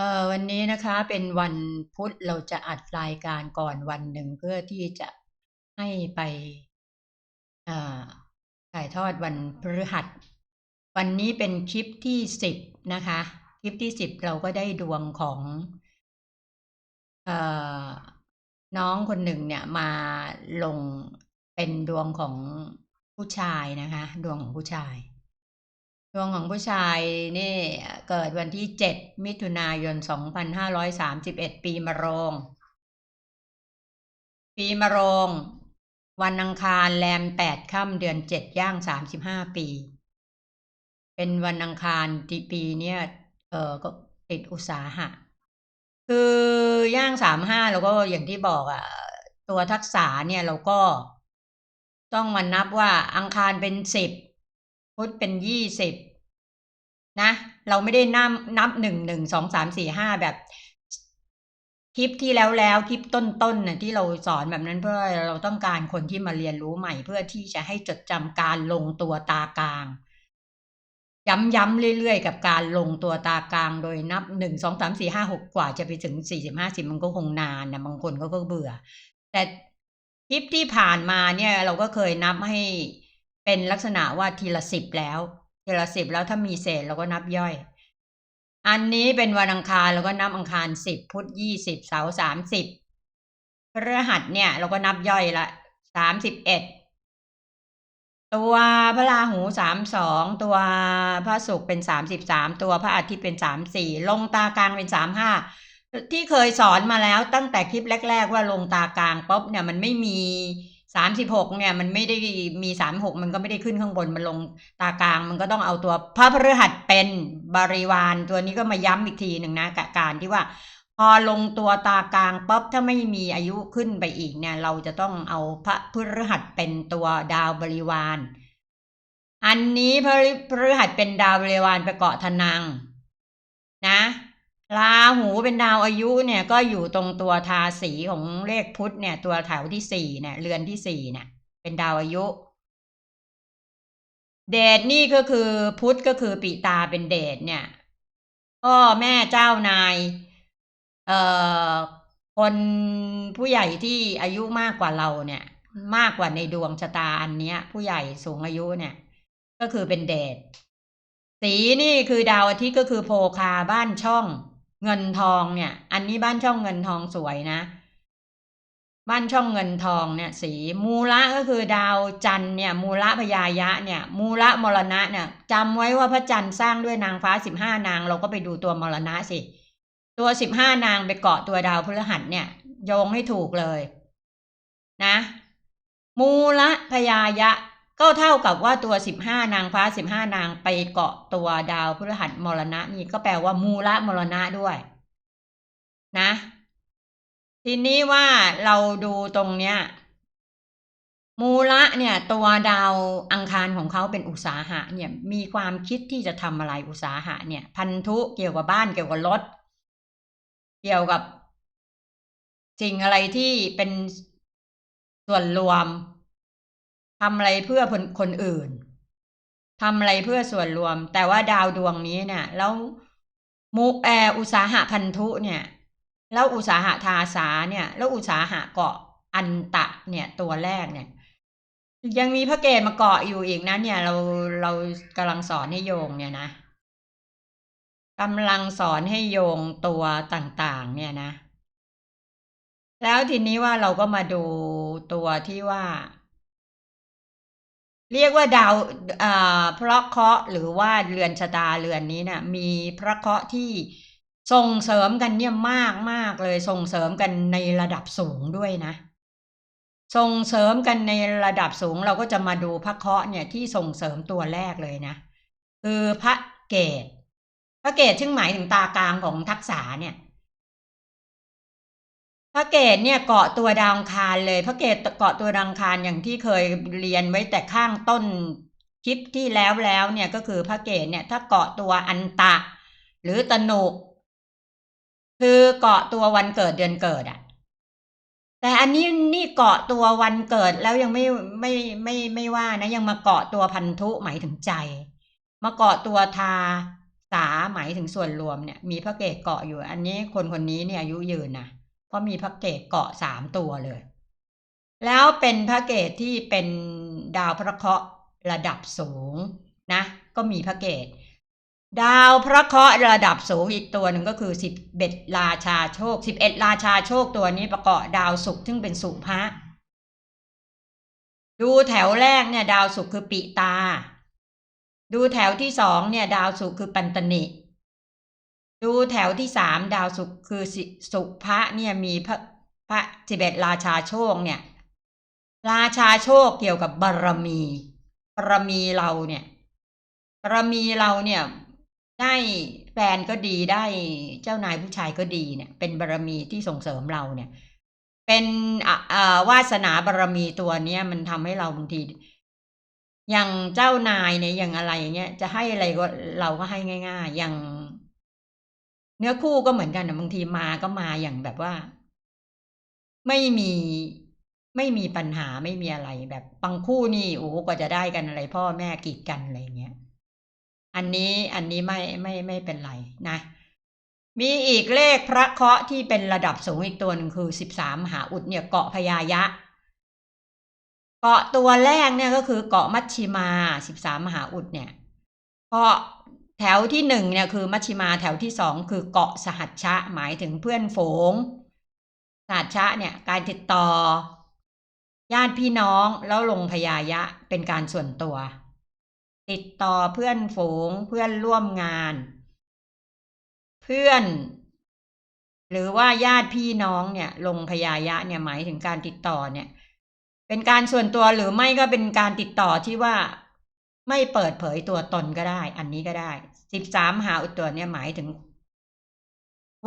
เอ่อวันนี้นะคะเป็นวันพุธเราจะอัดรายการก่อนวันหนึ่งเพื่อที่จะให้ไปอ่าถ่ายทอดวันพฤหัส วันนี้เป็นคลิปที่10นะคะ คลิปที่10เราก็ได้ดวงของเอ่อน้องคนหนึ่งเนี่ยมาลงเป็นดวงของผู้ชายนะคะ ดวงของผู้ชาย ดวงของผู้ชายนี่เกิดวันที่ 7 มิถุนายน 2531 ปีมะโรง ปีมะโรง วันอังคารแรม 8 ค่ำเดือน 7 ย่าง 35 ปี เป็นวันอังคารที่ปีเนี้ยเออก็ติดอุตสาหะ คือย่าง35เราก็อย่างที่บอกอะตัวทักษะเนี่ยเราก็ต้องมานับว่าอังคารเป็น10 พุธเป็น20นะ เราไม่ได้นับนับ1 1 2 3 4 5แบบคลิปที่แล้วๆคลิปต้นๆน่ะที่เราสอนแบบนั้นเพื่อเราต้องการคนที่มาเรียนรู้ใหม่เพื่อที่จะให้จดจำการลงตัวตากลาง ย้ำๆเรื่อยๆ กับการลงตัวตากลางโดยนับ1 2 3 4 5 6กกว่าจะไปถึง40 50มันก็คงนานนะบางคนเขาก็เบื่อ แต่คลิปที่ผ่านมาเนี่ยเราก็เคยนับให้ เป็นลักษณะว่าทีละ10แล้ว ทีละ10แล้วถ้ามีเศษเราก็นับย่อย อันนี้เป็นวันอังคารเราก็นับอังคาร10พุธ20เสาร์30พฤหัสเนี่ย เราก็นับย่อยแล้ว31ตัวพระราหู32ตัวพระศุกร์เป็น33ตัวพระอาทิตย์เป็น34ลงตากลางเป็น35ที่เคยสอนมาแล้วตั้งแต่คลิปแรก ๆ ว่าลงตากลางปุ๊บเนี่ยมันไม่มี 36เนี่ยมันไม่ได้มี36มันก็ไม่ได้ขึ้นข้างบนมันลงตากลาง มันก็ต้องเอาตัวพระพฤหัสเป็นบริวารตัวนี้ก็มาย้ำอีกทีหนึ่งนะกการที่ว่า พอลงตัวตากลางปุ๊บถ้าไม่มีอายุขึ้นไปอีกเนี่ย เราจะต้องเอาพระพฤหัสเป็นตัวดาวบริวาร อันนี้พระพฤหัสเป็นดาวบริวารไปเกาะทนัง นะ ราหูเป็นดาวอายุเนี่ยก็อยู่ตรงตัวทาสีของเลขพุธเนี่ย ตัวแถวที่4เนี่ย เรือนที่4เนี่ย เป็นดาวอายุ เดชนี่ก็คือพุธก็คือปิตาเป็นเดชเนี่ยพ่อแม่เจ้านาย เอ่อคนผู้ใหญ่ที่อายุมากกว่าเราเนี่ย มากกว่าในดวงชะตาอันเนี้ย ผู้ใหญ่สูงอายุเนี่ย ก็คือเป็นเดชสีนี่คือดาวอาทิตย์ก็คือโพคาบ้านช่อง เงินทองเนี่ย อันนี้บ้านช่องเงินทองสวยนะ บ้านช่องเงินทองเนี่ย สีมูละก็คือดาวจันเนี่ย มูละพยายะเนี่ย มูละมรณะเนี่ยจำไว้ว่าพระจันทร์สร้างด้วยนางฟ้า15นาง เราก็ไปดูตัวมรณะสิ ตัว15นางไปเกาะตัวดาวพฤหัสเนี่ย โยงให้ถูกเลย นะ มูละพยายะ ก็เท่ากับว่าตัว 15 นางฟ้า 15 นางไปเกาะตัวดาวพฤหัสมรณะนี่ก็แปลว่ามูละมรณะด้วย นะ ทีนี้ว่าเราดูตรงเนี้ย มูละเนี่ย ตัวดาวอังคารของเขาเป็นอุตสาหะ เนี่ย มีความคิดที่จะทำอะไรอุตสาหะ เนี่ย พันธุเกี่ยวกับบ้านเกี่ยวกับรถ เกี่ยวกับ สิ่งอะไรที่เป็นส่วนรวม ทำอะไรเพื่อคนคนอื่นทำอะไรเพื่อส่วนรวม แต่ว่าดาวดวงนี้เนี่ย แล้วมุแออุตสาหะพันธุเนี่ย แล้วอุตสาหะทาสาเนี่ย แล้วอุตสาหะเกาะอันตะเนี่ยตัวแรกเนี่ย ยังมีพระเกศมาเกาะอยู่อีกนะเนี่ย เราเรากำลังสอนให้โยงเนี่ยนะกำลังสอนให้โยงตัวต่างๆ เนี่ยนะ แล้วทีนี้ว่าเราก็มาดูตัวที่ว่า เรียกว่าดาวพระเคราะห์หรือว่าเรือนชะตาเรือนนี้นี่ยมีพระเคราะห์ที่ส่งเสริมกันเนี่ยมากมากเลยส่งเสริมกันในระดับสูงด้วยนะ ส่งเสริมกันในระดับสูงเราก็จะมาดูพระเคราะห์เนี่ยที่ส่งเสริมตัวแรกเลยนะคือพระเกศพระเกศซึ่งหมายถึงตากลางของทักษะเนี่ย พระเกศเนี่ยเกาะตัวดาวคารเลย พระเกศเกาะตัวดาวคารอย่างที่เคยเรียนไว้แต่ข้างต้นคลิปที่แล้วแล้วเนี่ยก็คือพระเกศเนี่ยถ้าเกาะตัวอันตะ หรือตนุคือเกาะตัววันเกิดเดือนเกิดอะแต่อันนี้นี่เกาะตัววันเกิดแล้วยังไม่ไม่ไม่ไม่ว่านะยังมาเกาะตัวพันธุหมายถึงใจ มาเกาะตัวทาษาหมายถึงส่วนรวมเนี่ย มีพระเกศเกาะอยู่ อันนี้คนคนนี้เนี่ยอายุยืนนะ เพราะมีพระเกศเกาะสามตัวเลย แล้วเป็นพระเกศที่เป็นดาวพระเคราะห์ระดับสูงนะ ก็มีพระเกศดาวพระเคราะห์ระดับสูงอีกตัวหนึ่งก็คือสิบเอ็ดราชาโชคสิบเอ็ดราชาโชคตัวนี้ประกอบดาวศุกร์ซึ่งเป็นสุภะดูแถวแรกเนี่ย ดาวศุกร์คือปิตา ดูแถวที่สองเนี่ย ดาวศุกร์คือปันตนิ ดูแถวที่สามดาวศุกร์คือสุภะเนี่ยมีพระพระสิบเอ็ดราชาโชคเนี่ย ราชาโชคเกี่ยวกับบารมีบารมีเราเนี่ยบารมีเราเนี่ยได้แฟนก็ดีได้เจ้านายผู้ชายก็ดีเนี่ย เป็นบารมีที่ส่งเสริมเราเนี่ย เป็นอะอ่าวาสนาบารมีตัวเนี้ยมันทำให้เราบางทีอย่างเจ้านายเนี่ยอย่างอะไรอย่างเงี้ยจะให้อะไรก็เราก็ให้ง่าย ๆ อย่าง เนื้อคู่ก็เหมือนกันนะบางทีมาก็มาอย่างแบบว่า ไม่มีไม่มีปัญหาไม่มีอะไรแบบบางคู่นี่โอ้กว่าจะได้กันอะไร พ่อแม่กีดกันอะไรเงี้ยอันนี้อันนี้ไม่ไม่ไม่เป็นไรนะ มีอีกเลขพระเคราะห์ที่เป็นระดับสูงอีกตัวหนึ่งคือสิบสามมหาอุดเนี่ยเกาะพญายะ เกาะตัวแรกเนี่ยก็คือเกาะมัชชิมาสิบสามมหาอุดเนี่ยเกาะ แถวที่หนึ่งเนี่ยคือมัชชิมาแถวที่สองคือเกาะสหัชชะหมายถึงเพื่อนฝูงสหัชชะเนี่ยการติดต่อ ญาติพี่น้องแล้วลงพญายะเป็นการส่วนตัว ติดต่อเพื่อนฝูงเพื่อนร่วมงาน เพื่อน หรือว่าญาติพี่น้องเนี่ย ลงพญายะเนี่ยหมายถึงการติดต่อเนี่ย เป็นการส่วนตัวหรือไม่ก็เป็นการติดต่อที่ว่า ไม่เปิดเผยตัวตนก็ได้ อันนี้ก็ได้สิบสามหาอุตัวเนี่ยหมายถึง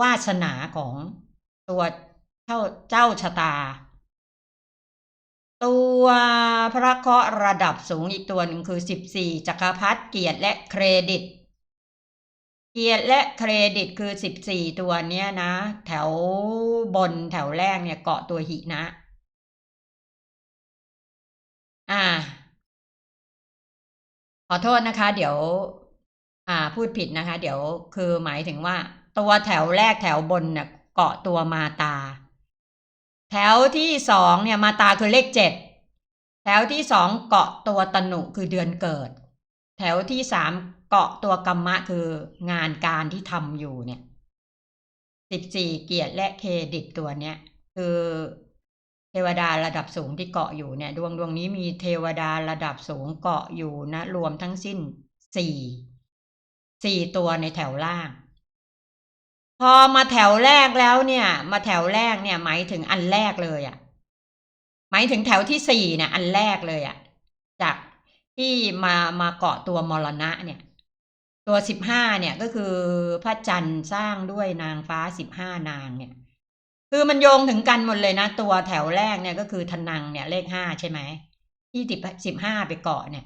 วาสนาของตัวเจ้าเจ้าชะตา ตัวพระเคราะห์ระดับสูงอีกตัวหนึ่งคือสิบสี่จักรพรรดิเกียรติและเครดิต เกียรติและเครดิตคือสิบสี่ตัวเนี้ยนะ แถวบนแถวแรกเนี่ยเกาะตัวหินะ อ่า อโทษนะคะ เดี๋ยว อ่า พูดผิดนะคะ เดี๋ยวคือหมายถึงว่า ตัวแถวแรกแถวบนเนี่ยเกาะตัวมาตา แถวที่สองเนี่ยมาตาคือเลขเจ็ดแถวที่สองเกาะตัวตนุคือเดือนเกิด แถวที่สามเกาะตัวกรรมะคืองานการที่ทำอยู่เนี่ยสิบสี่เกียรติและเครดิตตัวเนี้ย คือ เทวดาระดับสูงที่เกาะอยู่เนี่ย ดวงดวงนี้มีเทวดาระดับสูงเกาะอยู่นะ รวมทั้งสิ้นสี่สี่ตัวในแถวล่าง พอมาแถวแรกแล้วเนี่ย มาแถวแรกเนี่ย หมายถึงอันแรกเลยอะ่ะ หมายถึงแถวที่สี่เนี่ยอันแรกเลยอะ่ะ จากที่มามาเกาะตัวมรณะเนี่ย ตัวสิบห้าเนี่ยก็คือพระจันทร์สร้างด้วยนางฟ้าสิบห้านางเนี่ย คือมันโยงถึงกันหมดเลยนะ ตัวแถวแรกเนี่ยก็คือทนังเนี่ยเลขห้าใช่ไหมที่สิบสิบห้าไปเกาะเนี่ย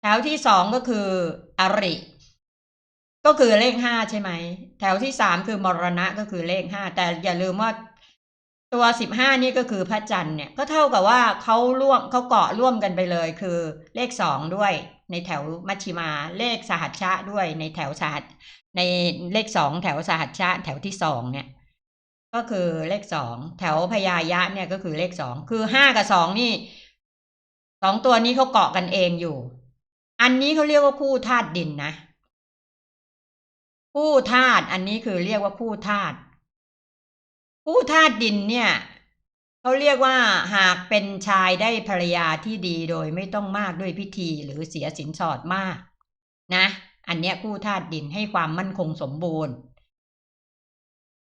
แถวที่สองก็คืออริ ก็คือเลขห้าใช่ไหม แถวที่สามคือมรณะก็คือเลขห้าแต่อย่าลืมว่าตัวสิบห้านี่ก็คือพระจันทร์เนี่ยก็เท่ากับว่าเขาร่วมเขาเกาะร่วมกันไปเลย คือเลขสองด้วยในแถวมัชชิมาเลขสหัชชะด้วยในแถวสหัสในเลขสองแถวสหัชชะแถวที่สองเนี่ย ก็คือเลขสองแถวพยายะเนี่ยก็คือเลขสองคือห้ากับสองนี่สองตัวนี้เขาเกาะกันเองอยู่ อันนี้เขาเรียกว่าคู่ธาตุดินนะคู่ธาตุอันนี้คือเรียกว่าคู่ธาตุคู่ธาตุดินเนี่ยเขาเรียกว่าหากเป็นชายได้ภรรยาที่ดีโดยไม่ต้องมากด้วยพิธีหรือเสียสินสอดมาก นะ อันเนี้ยคู่ธาตุดินให้ความมั่นคงสมบูรณ์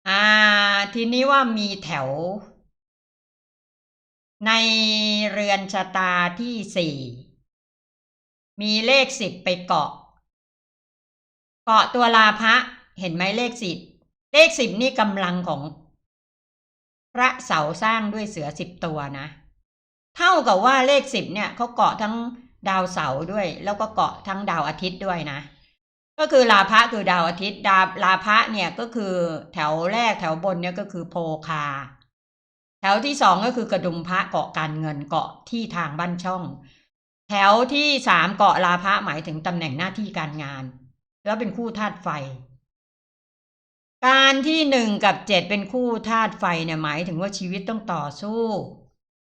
อ่า ทีนี้ว่ามีแถว ในเรือนชะตาที่สี่มีเลขสิบไปเกาะ เกาะตัวลาภะเห็นไหมเลขสิบเลขสิบนี่กำลังของ พระเสาสร้างด้วยเสือสิบตัวนะ เท่ากับว่าเลขสิบเนี่ยเขาเกาะทั้งดาวเสาด้วย แล้วก็เกาะทั้งดาวอาทิตย์ด้วยนะ ก็คือลาภะคือดาวอาทิตย์ดาลาภะเนี่ยก็คือแถวแรกแถวบนเนี่ยก็คือโพคา แถวที่สองก็คือกระดุมพระเกาะการเงินเกาะที่ทางบ้านช่อง แถวที่สามเกาะลาภะหมายถึงตำแหน่งหน้าที่การงาน แล้วเป็นคู่ธาตุไฟ การที่หนึ่งกับเจ็ดเป็นคู่ธาตุไฟเนี่ยหมายถึงว่าชีวิตต้องต่อสู้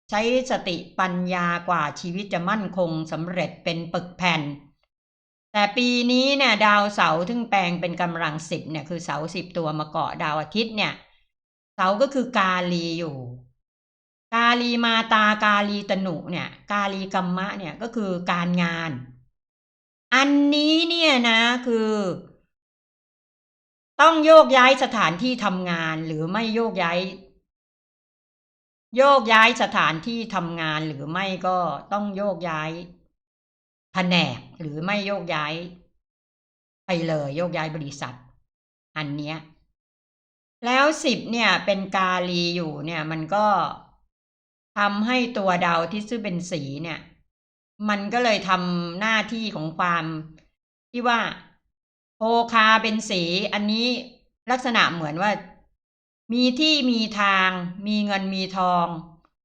ใช้สติปัญญากว่าชีวิตจะมั่นคงสำเร็จเป็นปึกแผ่น แต่ปีนี้เนี่ยดาวเสาร์ทึ่งแปลงเป็นกำลังสิบเนี่ยคือเสาสิบตัวมาเกาะดาวอาทิตย์เนี่ย เสาก็คือกาลีอยู่ กาลีมาตากาลีตนุเนี่ย กาลีกัมมะเนี่ยก็คือการงาน อันนี้เนี่ยนะคือ ต้องโยกย้ายสถานที่ทำงานหรือไม่โยกย้าย โยกย้ายสถานที่ทำงานหรือไม่ก็ต้องโยกย้าย ผนกหรือไม่โยกย้าย ไปเลยโยกย้ายบริษัท อันเนี้ยแล้วสิบเนี่ยเป็นกาลีอยู่เนี่ยมันก็ทำให้ตัวดาวที่ซึ่งเป็นสีเนี่ย มันก็เลยทำหน้าที่ของความที่ว่าโพคาเป็นสี อันนี้ลักษณะเหมือนว่า มีที่มีทาง มีเงินมีทอง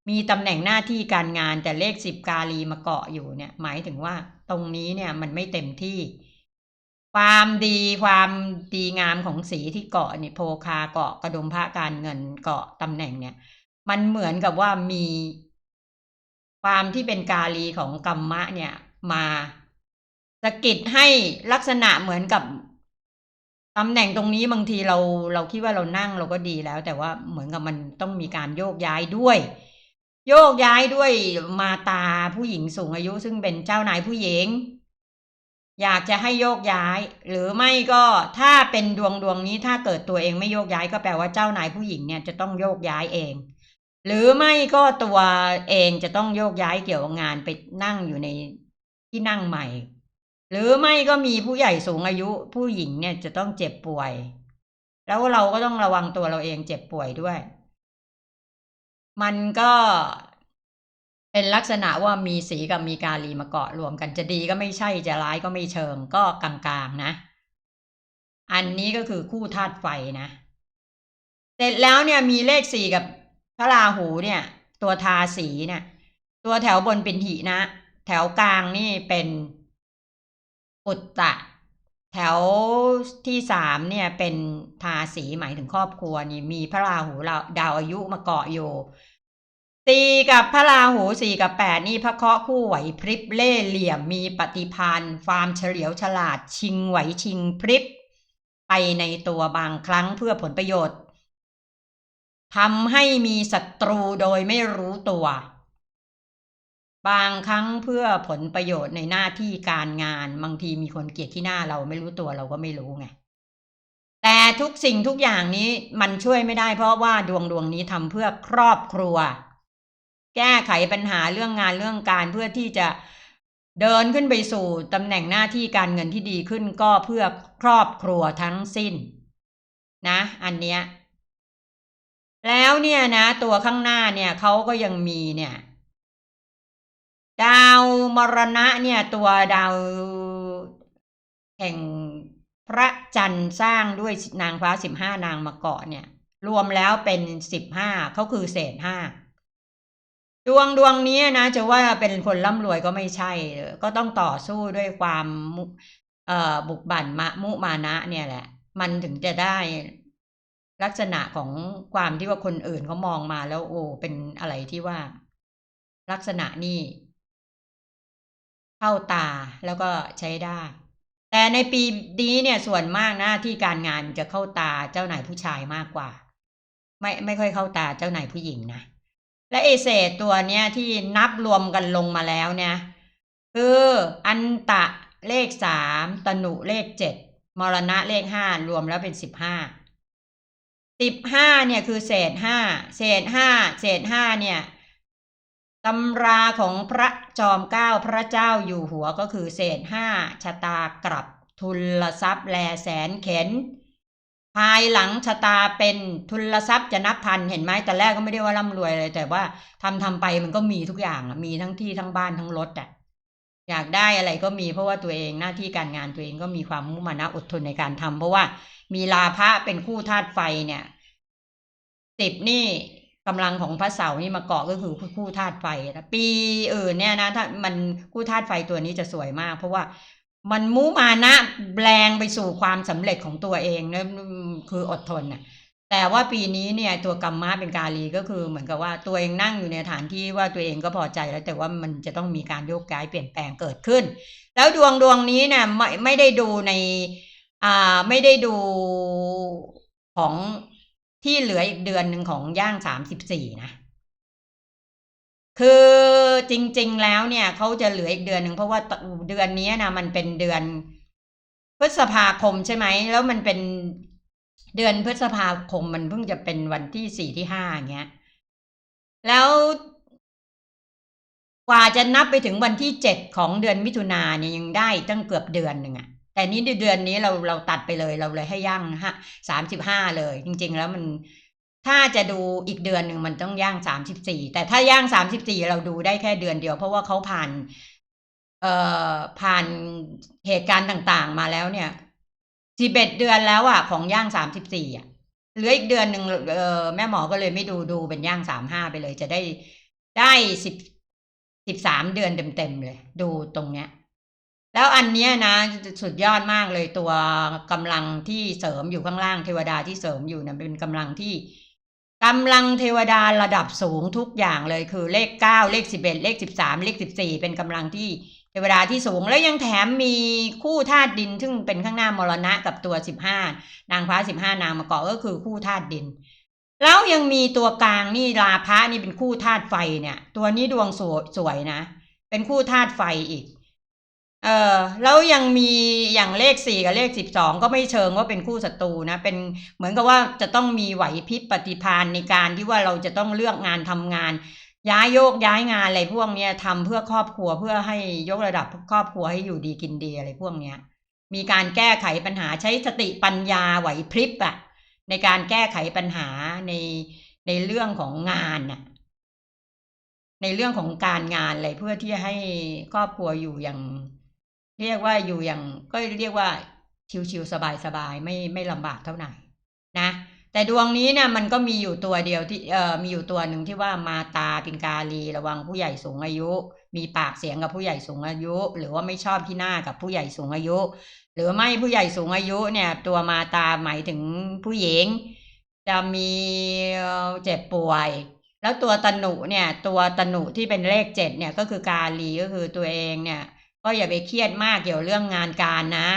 มีตำแหน่งหน้าที่การงานแต่เลขสิบกาลีมาเกาะอยู่เนี่ย หมายถึงว่าตรงนี้เนี่ยมันไม่เต็มที่ ความดีความดีงามของสีที่เกาะเนี่ยโพคาเกาะกระดุมพระการเงินเกาะตำแหน่งเนี่ย มันเหมือนกับว่ามี ความที่เป็นกาลีของกรรมะเนี่ย มาสะกิดให้ลักษณะเหมือนกับตำแหน่งตรงนี้บางทีเราเราคิดว่าเรานั่งเราก็ดีแล้ว แต่ว่าเหมือนกับมันต้องมีการโยกย้ายด้วย โยกย้ายด้วยมาตาผู้หญิงสูงอายุ ซึ่งเป็นเจ้านายผู้หญิง อยากจะให้โยกย้าย หรือไม่ก็ถ้าเป็นดวงดวงนี้ถ้าเกิดตัวเองไม่โยกย้ายก็แปลว่าเจ้านายผู้หญิงเนี่ยจะต้องโยกย้ายเอง หรือไม่ก็ตัวเองจะต้องโยกย้ายเกี่ยวกับงานไปนั่งอยู่ในที่นั่งใหม่ หรือไม่ก็มีผู้ใหญ่สูงอายุ ผู้หญิงเนี่ยจะต้องเจ็บป่วย แล้วเราก็ต้องระวังตัวเราเองเจ็บป่วยด้วย มันก็เป็นลักษณะว่ามีสีกับมีกาลีมาเกาะรวมกันจะดีก็ไม่ใช่จะร้ายก็ไม่เชิงก็กลางๆนะ อันนี้ก็คือคู่ธาตุไฟนะ เสร็จแล้วเนี่ยมีเลขสี่กับพระราหูเนี่ย ตัวทาสีเนี่ย ตัวแถวบนเป็นหินะ แถวกลางนี่เป็นอุตตะ แถวที่สามเนี่ยเป็นทาสีหมายถึงครอบครัวนี่มีพระราหูดาวอายุมาเกาะอยู่สี่กับพระราหูสี่กับแปดนี่พระเคราะห์คู่ไหวพริบเล่เหลี่ยมมีปฏิพันธ์ความเฉลียวฉลาดชิงไหวชิงพริบ ไปในตัวบางครั้งเพื่อผลประโยชน์ทำให้มีศัตรูโดยไม่รู้ตัว บางครั้งเพื่อผลประโยชน์ในหน้าที่การงานบางทีมีคนเกลียดที่หน้าเราไม่รู้ตัวเราก็ไม่รู้ไงแต่ทุกสิ่งทุกอย่างนี้มันช่วยไม่ได้ เพราะว่าดวงดวงนี้ทำเพื่อครอบครัว แก้ไขปัญหาเรื่องงานเรื่องการเพื่อที่จะเดินขึ้นไปสู่ตำแหน่งหน้าที่การเงินที่ดีขึ้นก็เพื่อครอบครัวทั้งสิ้น นะ อันเนี้ยแล้วเนี่ยนะ ตัวข้างหน้าเนี่ยเขาก็ยังมีเนี่ย ดาวมรณะเนี่ยตัวดาวแห่งพระจันทร์สร้างด้วยนางฟ้าสิบห้านางมาเกาะเนี่ย รวมแล้วเป็นสิบห้าเขาคือเศษห้าดวงดวงนี้นะจะว่าเป็นคนร่ำรวยก็ไม่ใช่ ก็ต้องต่อสู้ด้วยความเอ่อบุกบั่นมะมุมานะเนี่ยแหละ มันถึงจะได้ลักษณะของความที่ว่าคนอื่นเขามองมาแล้วโอ้เป็นอะไรที่ว่า ลักษณะนี่ เข้าตาแล้วก็ใช้ได้ แต่ในปีนี้เนี่ยส่วนมากหนะที่การงานจะเข้าตาเจ้านายผู้ชายมากกว่า ไม่ไม่ค่อยเข้าตาเจ้านายผู้หญิงนะและเอเศษตัวเนี้ยที่นับรวมกันลงมาแล้วเนี่ยคืออันตะเลขสามตนุเลขเจ็ดมรณะเลขห้ารวมแล้วเป็นสิบห้าสิบห้าเนี่ยคือเศษห้าเศษห้าเศษห้าเนี่ย ตำราของพระจอมเกล้าพระเจ้าอยู่หัวก็คือเศษห้าชะตากลับทุนทรัพย์แลแสนเข็น ภายหลังชะตาเป็นทุนทรัพย์จะนับพันเห็นไหมแต่แรกก็ไม่ได้ว่าร่ำรวยเลย แต่ว่าทำทำไปมันก็มีทุกอย่างมีทั้งที่ทั้งบ้านทั้งรถอะอยากได้อะไรก็มีเพราะว่าตัวเองหน้าที่การงานตัวเองก็มีความมุ่งมั่นอดทนในการทำเพราะว่ามีลาภะเป็นคู่ธาตุไฟเนี่ยสิบนี่ กำลังของพระเสาร์นี่มาเกาะก็คือคู่ธาตุไฟปีอื่นเนี่ยนะถ้ามันคู่ธาตุไฟตัวนี้จะสวยมาก เพราะว่ามันมุมานะแรงไปสู่ความสำเร็จของตัวเองนะคืออดทนน่ะแต่ว่าปีนี้เนี่ยตัวกรรมะเป็นกาลีก็คือเหมือนกับว่าตัวเองนั่งอยู่ในฐานที่ว่าตัวเองก็พอใจแล้ว แต่ว่ามันจะต้องมีการโยกย้ายเปลี่ยนแปลงเกิดขึ้น แล้วดวงดวงนี้เนี่ยไม่ไม่ได้ดูในอ่าไม่ได้ดูของ ที่เหลืออีกเดือนหนึ่งของย่างสามสิบสี่นะ คือจริง ๆ แล้วเนี่ยเขาจะเหลืออีกเดือนหนึ่งเพราะว่าเดือนนี้นะมันเป็นเดือนพฤษภาคมใช่ไหม แล้วมันเป็นเดือนพฤษภาคมมันเพิ่งจะเป็นวันที่สี่ที่ห้าอย่างเงี้ย แล้วกว่าจะนับไปถึงวันที่เจ็ดของเดือนมิถุนาเนี่ยยังได้ตั้งเกือบเดือนหนึ่งอะ แต่นี้เดือนนี้เราเราตัดไปเลยเราเลยให้ย่างฮะสามสิบห้าเลย จริง ๆ แล้วมันถ้าจะดูอีกเดือนหนึ่งมันต้องย่างสามสิบสี่แต่ถ้าย่างสามสิบสี่เราดูได้แค่เดือนเดียว เพราะว่าเขาผ่าน เอ่อผ่านเหตุการณ์ต่างๆ มาแล้วเนี่ยสิบเอ็ดเดือนแล้วอะของย่างสามสิบสี่อะเหลืออีกเดือนหนึ่งเออแม่หมอก็เลยไม่ดูดูเป็นย่างสามห้าไปเลย จะได้ได้สิบสิบสามเดือนเต็มๆเลย ดูตรงเนี้ย แล้วอันเนี้ยนะสุดยอดมากเลยตัวกำลังที่เสริมอยู่ข้างล่างเทวดาที่เสริมอยู่นะเป็นกำลังที่กำลังเทวดาระดับสูงทุกอย่างเลยคือเลขเก้าเลขสิบเอ็ดเลขสิบสามเลขสิบสี่เป็นกำลังที่เทวดาที่สูงแล้วยังแถมมีคู่ธาตุดิน ซึ่งเป็นข้างหน้ามรณะกับตัวสิบห้านางฟ้าสิบห้านางมาเกาะก็คือคู่ธาตุดิน แล้วยังมีตัวกลางนี่ลาพะนี่เป็นคู่ธาตุไฟเนี่ย ตัวนี้ดวงสวยสวยนะ เป็นคู่ธาตุไฟอีก เออแล้วยังมีอย่างเลขสี่กับเลขสิบสองก็ไม่เชิงว่าเป็นคู่ศัตรูนะเป็นเหมือนกับว่าจะต้องมีไหวพริบปฏิภาณในการที่ว่าเราจะต้องเลือกงานทำงาน ย้ายโยกย้ายงานอะไรพวกเนี้ยทำเพื่อครอบครัวเพื่อให้ยกระดับครอบครัวให้อยู่ดีกินดีอะไรพวกเนี้ย มีการแก้ไขปัญหาใช้สติปัญญาไหวพริบอะในการแก้ไขปัญหาในในเรื่องของงานน่ะในเรื่องของการงานอะไรเพื่อที่จะให้ครอบครัวอยู่อย่าง เรียกว่าอยู่อย่างก็เรียกว่าชิวๆสบายๆไม่ไม่ลำบากเท่าไหร่นะ แต่ดวงนี้เนี่ยมันก็มีอยู่ตัวเดียวที่เอ่อมีอยู่ตัวหนึ่งที่ว่ามาตาปินกาลีระวังผู้ใหญ่สูงอายุ มีปากเสียงกับผู้ใหญ่สูงอายุ หรือว่าไม่ชอบที่หน้ากับผู้ใหญ่สูงอายุ หรือไม่ผู้ใหญ่สูงอายุเนี่ย ตัวมาตาหมายถึงผู้หญิง จะมีเจ็บป่วยแล้วตัวตนุเนี่ยตัวตนุที่เป็นเลขเจ็ดเนี่ยก็คือกาลีก็คือตัวเองเนี่ย ก็อย่าไปเครียดมากเกี่ยวเรื่องงานการนะ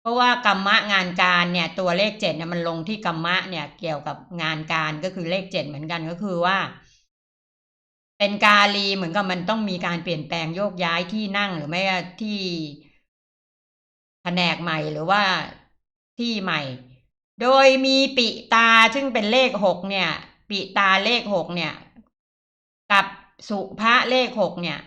เพราะว่ากรรมะงานการเนี่ย ตัวเลขเจ็ดเนี่ยมันลงที่กรรมะเนี่ยเกี่ยวกับงานการก็คือเลขเจ็ดเหมือนกันก็คือว่า เป็นกาลีเหมือนกับมันต้องมีการเปลี่ยนแปลงโยกย้ายที่นั่งหรือไม่ที่แผนกใหม่หรือว่าที่ใหม่ โดยมีปิตาซึ่งเป็นเลขหกเนี่ย ปิตาเลขหกเนี่ย กับสุภะเลขหกเนี่ย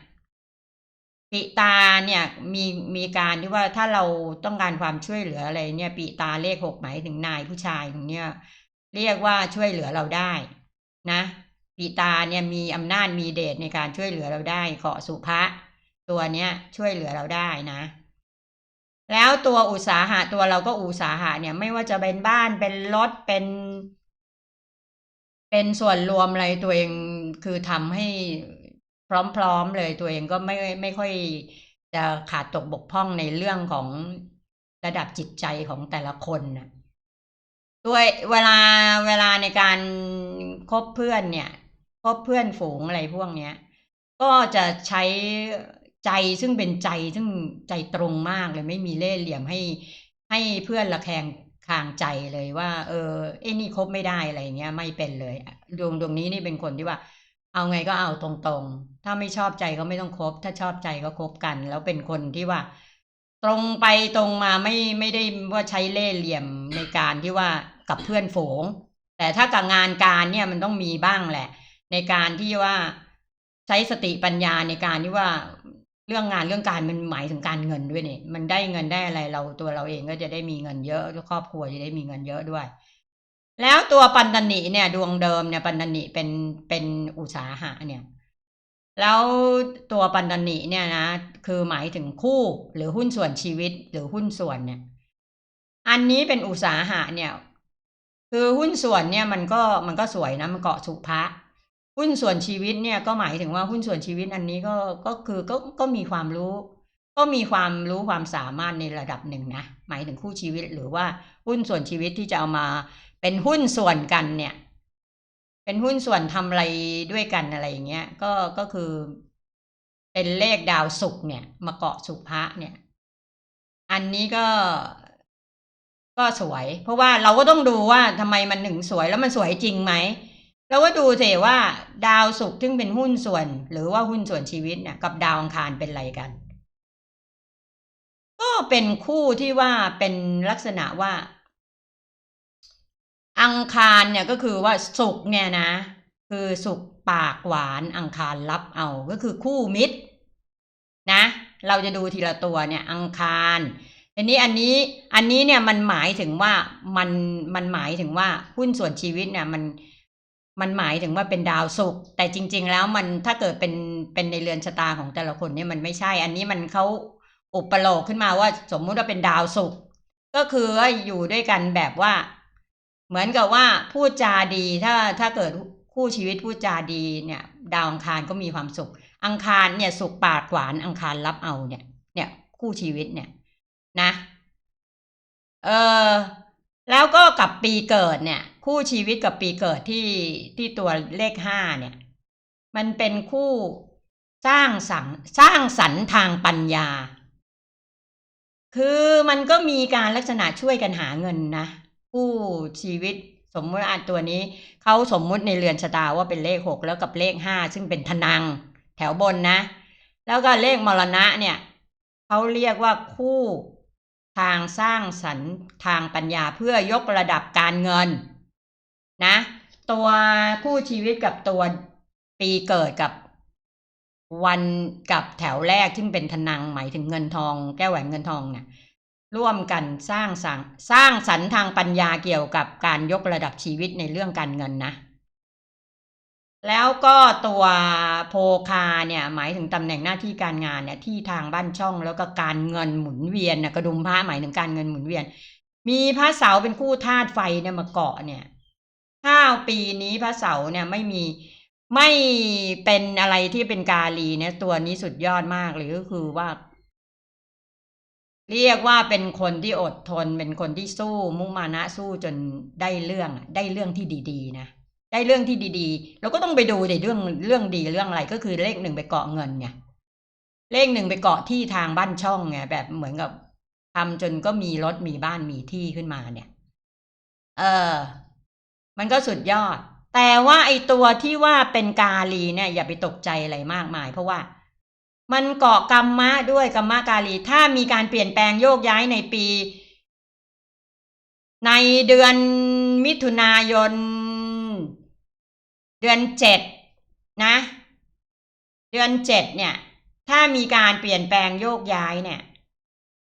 ปิตาเนี่ยมีมีการที่ว่าถ้าเราต้องการความช่วยเหลืออะไรเนี่ยปิตาเลขหกหมายถึงนายผู้ชายองเนี้ยเรียกว่าช่วยเหลือเราได้นะปิตาเนี่ยมีอำนาจมีเดชในการช่วยเหลือเราได้ขอสุภะตัวเนี้ยช่วยเหลือเราได้นะ แล้วตัวอุตสาหะตัวเราก็อุตสาหะเนี่ยไม่ว่าจะเป็นบ้านเป็นรถเป็น เป็นส่วนรวมอะไรตัวเองคือทำให้ พร้อมๆเลยตัวเองก็ไม่ไม่ค่อยจะขาดตกบกพร่องในเรื่องของระดับจิตใจของแต่ละคนนะด้วยเวลาเวลาในการคบเพื่อนเนี่ยคบเพื่อนฝูงอะไรพวกเนี้ย ก็จะใช้ใจซึ่งเป็นใจซึ่งใจตรงมากเลยไม่มีเล่ห์เหลี่ยมให้ให้เพื่อนละแคงคางใจเลยว่า เออไอ้นี่คบไม่ได้อะไรเงี้ย ไม่เป็นเลยดวงดวงนี้นี่เป็นคนที่ว่า เอาไงก็เอาตรงๆ ถ้าไม่ชอบใจก็ไม่ต้องคบ ถ้าชอบใจก็คบกัน แล้วเป็นคนที่ว่า ตรงไปตรงมาไม่ไม่ได้ว่าใช้เล่ห์เหลี่ยมในการที่ว่ากับเพื่อนฝูง แต่ถ้ากับงานการเนี่ยมันต้องมีบ้างแหละ ในการที่ว่าใช้สติปัญญาในการที่ว่าเรื่องงานเรื่องการมันหมายถึงการเงินด้วยเนี่ยมันได้เงินได้อะไรเราตัวเราเองก็จะได้มีเงินเยอะครอบครัวจะได้มีเงินเยอะด้วย แล้วตัวปันตนิเนี่ย ดวงเดิมเนี่ยปันตนิเป็นเป็นอุตสาหะเนี่ย แล้วตัวปันตนิเนี่ยนะคือหมายถึงคู่หรือหุ้นส่วนชีวิตหรือหุ้นส่วนเนี่ย อันนี้เป็นอุตสาหะเนี่ย คือหุ้นส่วนเนี่ยมันก็มันก็สวยนะมันเกาะสุภะหุ้นส่วนชีวิตเนี่ยก็หมายถึงว่าหุ้นส่วนชีวิตอันนี้ก็ก็คือก็ก็มีความรู้ ก็มีความรู้ความสามารถในระดับหนึ่งนะหมายถึงคู่ชีวิตหรือว่าหุ้นส่วนชีวิตที่จะเอามา เป็นหุ้นส่วนกันเนี่ย เป็นหุ้นส่วนทำอะไรด้วยกันอะไรอย่างเงี้ย ก็ก็คือ เป็นเลขดาวศุกเนี่ย มาเกาะสุภะเนี่ย อันนี้ก็ก็สวย เพราะว่าเราก็ต้องดูว่าทำไมมันถึงสวยแล้วมันสวยจริงไหมเราก็ดูสิว่าดาวศุกร์ซึ่งเป็นหุ้นส่วน หรือว่าหุ้นส่วนชีวิตเนี่ยกับดาวอังคารเป็นอะไรกัน ก็เป็นคู่ที่ว่าเป็นลักษณะว่า อังคารเนี่ยก็คือว่าศุกเนี่ยนะ คือศุกปากหวานอังคารรับเอาก็คือคู่มิตรนะ เราจะดูทีละตัวเนี่ยอังคารทีนี้อันนี้อันนี้เนี่ยมันหมายถึงว่ามันมันหมายถึงว่าหุ้นส่วนชีวิตเนี่ยมันมันหมายถึงว่าเป็นดาวศุกร์แต่จริง ๆ แล้วมันถ้าเกิดเป็นเป็นในเรือนชะตาของแต่ละคนเนี่ยมันไม่ใช่ อันนี้มันเขาอุปโลกขึ้นมาว่าสมมุติว่าเป็นดาวศุกร์ก็คือว่าอยู่ด้วยกันแบบว่า เหมือนกับว่าพูดจาดีถ้าถ้าเกิดคู่ชีวิตพูดจาดีเนี่ยดาวอังคารก็มีความสุข อังคารเนี่ยสุขปากหวานอังคารรับเอาเนี่ยเนี่ยคู่ชีวิตเนี่ยนะ เออแล้วก็กับปีเกิดเนี่ย คู่ชีวิตกับปีเกิดที่ที่ตัวเลขห้าเนี่ย มันเป็นคู่สร้างสรรสร้างสรรทางปัญญา คือมันก็มีการลักษณะช่วยกันหาเงินนะ คู่ชีวิตสมมุติอันตัวนี้เขาสมมุติในเรือนชะตาว่าเป็นเลขหกแล้วกับเลขห้าซึ่งเป็นทนังแถวบนนะ แล้วก็เลขมรณะเนี่ยเขาเรียกว่าคู่ทางสร้างสรรค์ทางปัญญาเพื่อยกระดับการเงินนะ ตัวคู่ชีวิตกับตัวปีเกิดกับวันกับแถวแรกซึ่งเป็นทนังหมายถึงเงินทอง แก้วแหวนเงินทองเนี่ย ร่วมกันสร้างสร้างสร้างสรรค์ทางปัญญาเกี่ยวกับการยกระดับชีวิตในเรื่องการเงินนะ แล้วก็ตัวโพคาเนี่ยหมายถึงตำแหน่งหน้าที่การงานเนี่ยที่ทางบ้านช่องแล้วก็การเงินหมุนเวียนนะกระดุมพระหมายถึงการเงินหมุนเวียน มีพระเสาเป็นคู่ธาตุไฟเนี่ยมาเกาะเนี่ยถ้าปีนี้พระเสาเนี่ยไม่มีไม่เป็นอะไรที่เป็นกาลีเนี่ยตัวนี้สุดยอดมากเลยก็คือว่า เรียกว่าเป็นคนที่อดทน เป็นคนที่สู้มุมานะสู้จนได้เรื่องได้เรื่องที่ดีๆนะได้เรื่องที่ดีๆ เราก็ต้องไปดูในเรื่องเรื่องดีเรื่องอะไรก็คือเลขหนึ่งไปเกาะเงินไงเลขหนึ่งไปเกาะที่ทางบ้านช่องไงแบบเหมือนกับทำจนก็มีรถมีบ้านมีที่ขึ้นมาเนี่ย เออ มันก็สุดยอด แต่ว่าไอตัวที่ว่าเป็นกาลีเนี่ยอย่าไปตกใจอะไรมากมาย เพราะว่า มันเกาะกรรมะด้วยกรรมะกาลี ถ้ามีการเปลี่ยนแปลงโยกย้ายในปี ในเดือนมิถุนายน เดือนเจ็ดนะ เดือนเจ็ดเนี่ย ถ้ามีการเปลี่ยนแปลงโยกย้ายเนี่ย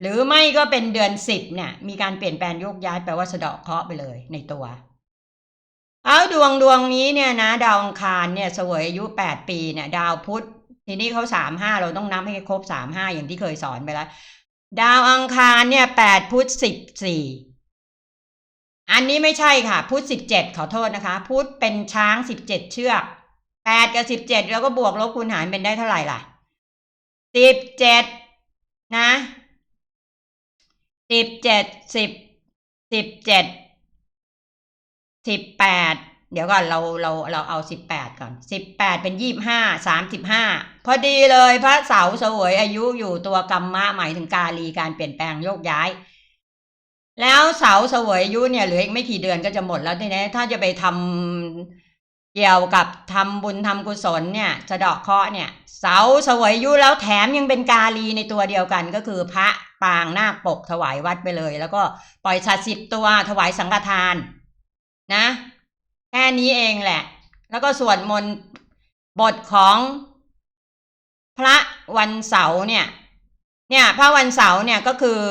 หรือไม่ก็เป็นเดือนสิบเนี่ย มีการเปลี่ยนแปลงโยกย้ายแปลว่าสะเดาะเคราะห์ไปเลยในตัวเอาดวงดวงนี้เนี่ยนะ ดาวอังคารเนี่ยเสวยอายุแปดปีเนี่ย ดาวพุธ ทีนี้เขาสามห้าเราต้องนับให้ครบสามห้าอย่างที่เคยสอนไปแล้ว ดาวอังคารเนี่ยแปดพุธสิบสี่อันนี้ไม่ใช่ค่ะ พุธสิบเจ็ดขอโทษนะคะ พุธเป็นช้างสิบเจ็ดเชือกแปดกับสิบเจ็ดแล้วก็บวกลบคูณหารเป็นได้เท่าไหร่ล่ะสิบเจ็ดนะสิบเจ็ดสิบสิบเจ็ดสิบแปด เดี๋ยวก่อนเราเราเราเอาสิบแปดก่อนสิบแปดเป็นยี่บห้าสามสิบห้าพอดีเลยพระเสาเสวยอายุอยู่ตัวกรรมะหมายถึงกาลีการเปลี่ยนแปลงโยกย้าย แล้วเสาเสวยอายุเนี่ยเหลืออีกไม่กี่เดือนก็จะหมดแล้วทีนี้ถ้าจะไปทำเกี่ยวกับทำบุญทำกุศลเนี่ยสะเดาะเคาะเนี่ย เสาเสวยอายุแล้วแถมยังเป็นกาลีในตัวเดียวกันก็คือพระปางนาคปกถวายวัดไปเลย แล้วก็ปล่อยสัตว์สิบตัวถวายสังฆทานนะ แค่นี้เองแหละ แล้วก็สวดมนต์บทของพระวันเสาร์เนี่ย เนี่ยพระวันเสาร์เนี่ยก็คือ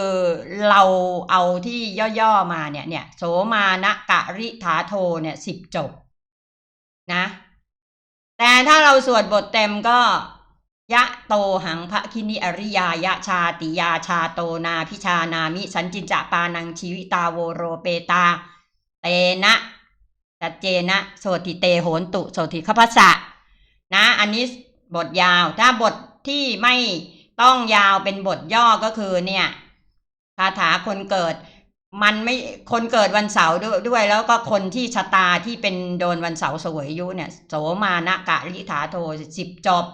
เราเอาที่ย่อๆมาเนี่ยเนี่ยโสมานกะริถาโทเนี่ยสิบจบนะ แต่ถ้าเราสวดบทเต็มก็ ยะโตหังพระคินิอริยายะชาติยาชาโตนาพิชานามิ สันจินจะปานังชีวิตาโวโรเปตา เตนะ ตัจเจนะโสติเตโหนตุโสติขพัสสะนะ อันนี้บทยาวถ้าบทที่ไม่ต้องยาวเป็นบทย่อก็คือเนี่ยคาถาคนเกิด มันไม่คนเกิดวันเสาร์ด้วยด้วย แล้วก็คนที่ชะตาที่เป็นโดนวันเสาร์สวยอายุเนี่ยโสมานะกะลิถาโทสิบจบ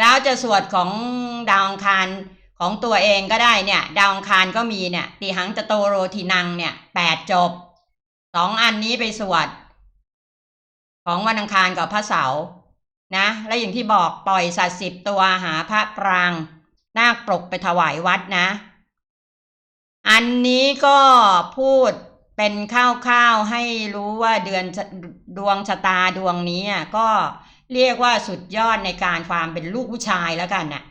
แล้วจะสวดของดาวองคารของตัวเองก็ได้เนี่ย ดาวองคารก็มีเนี่ยตีหังจะโตโรทีนังเนี่ยแปดจบ สองอันนี้ไปสวดของวันอังคารกับพระเสาร์นะ และอย่างที่บอกปล่อยสัตว์สิบตัวหาพระกลางนาคปลกไปถวายวัดนะ อันนี้ก็พูดเป็นข้าวๆให้รู้ว่าเดือนดวงชะตาดวงนี้อะก็เรียกว่าสุดยอดในการความเป็นลูกผู้ชายแล้วกันน่ะ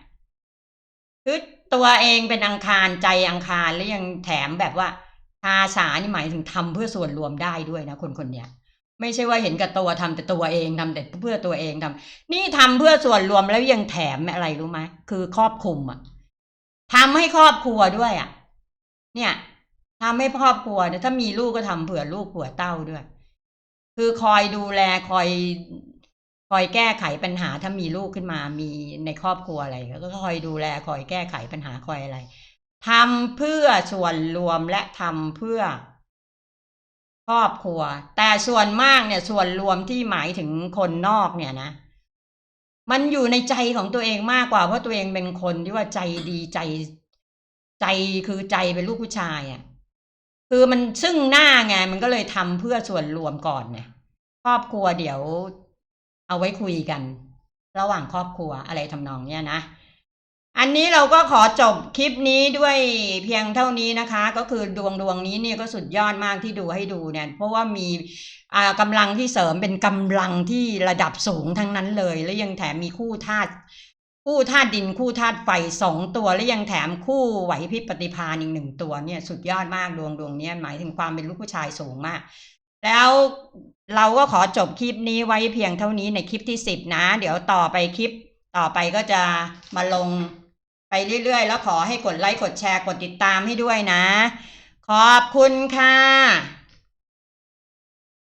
คือตัวเองเป็นอังคารใจอังคารแล้วยังแถมแบบว่า อาสานี่หมายถึงทำเพื่อส่วนรวมได้ด้วยนะคนคนเนี้ยไม่ใช่ว่าเห็นกับตัวทำแต่ตัวเองทำแต่เพื่อตัวเองทำนี่ทำเพื่อส่วนรวมแล้วยังแถมอะไรรู้ไหมคือครอบคลุมอะทำให้ครอบครัวด้วยอะ เนี่ยทำให้ครอบครัวเนี่ยถ้ามีลูกก็ทำเผื่อลูกเผื่อเต้าด้วย คือคอยดูแลคอย คอยแก้ไขปัญหาถ้ามีลูกขึ้นมามีในครอบครัวอะไรก็คอยดูแลคอยแก้ไขปัญหาคอยอะไร ทำเพื่อส่วนรวมและทำเพื่อ ครอบครัว แต่ส่วนมากเนี่ยส่วนรวมที่หมายถึงคนนอกเนี่ยนะ มันอยู่ในใจของตัวเองมากกว่าเพราะตัวเองเป็นคนที่ว่าใจดีใจ ใจคือใจเป็นลูกผู้ชายอะ่ะคือมันซึ่งหน้าไงมันก็เลยทำเพื่อส่วนรวมก่อนเนี่ยครอบครัวเดี๋ยวเอาไว้คุยกัน ระหว่างครอบครัวอะไรทำนองเนี้ยนะ อันนี้เราก็ขอจบคลิปนี้ด้วยเพียงเท่านี้นะคะ ก็คือดวงดวงนี้เนี่ยก็สุดยอดมากที่ดูให้ดูเนี่ย เพราะว่ามีอากำลังที่เสริมเป็นกำลังที่ระดับสูงทั้งนั้นเลย และยังแถมมีคู่ธาตุคู่ธาตุดินคู่ธาตุไฟสองตัวและยังแถมคู่ไหวพริบปฏิภาณอีกหนึ่งตัวเนี่ยสุดยอดมากดวงดวงนี้หมายถึงความเป็นลูกผู้ชายสูงมาก แล้วเราก็ขอจบคลิปนี้ไว้เพียงเท่านี้ในคลิปที่สิบนะ เดี๋ยวต่อไปคลิป ต่อไปก็จะมาลงไปเรื่อยๆ แล้วขอให้กดไลค์กดแชร์กดติดตามให้ด้วยนะ ขอบคุณค่ะ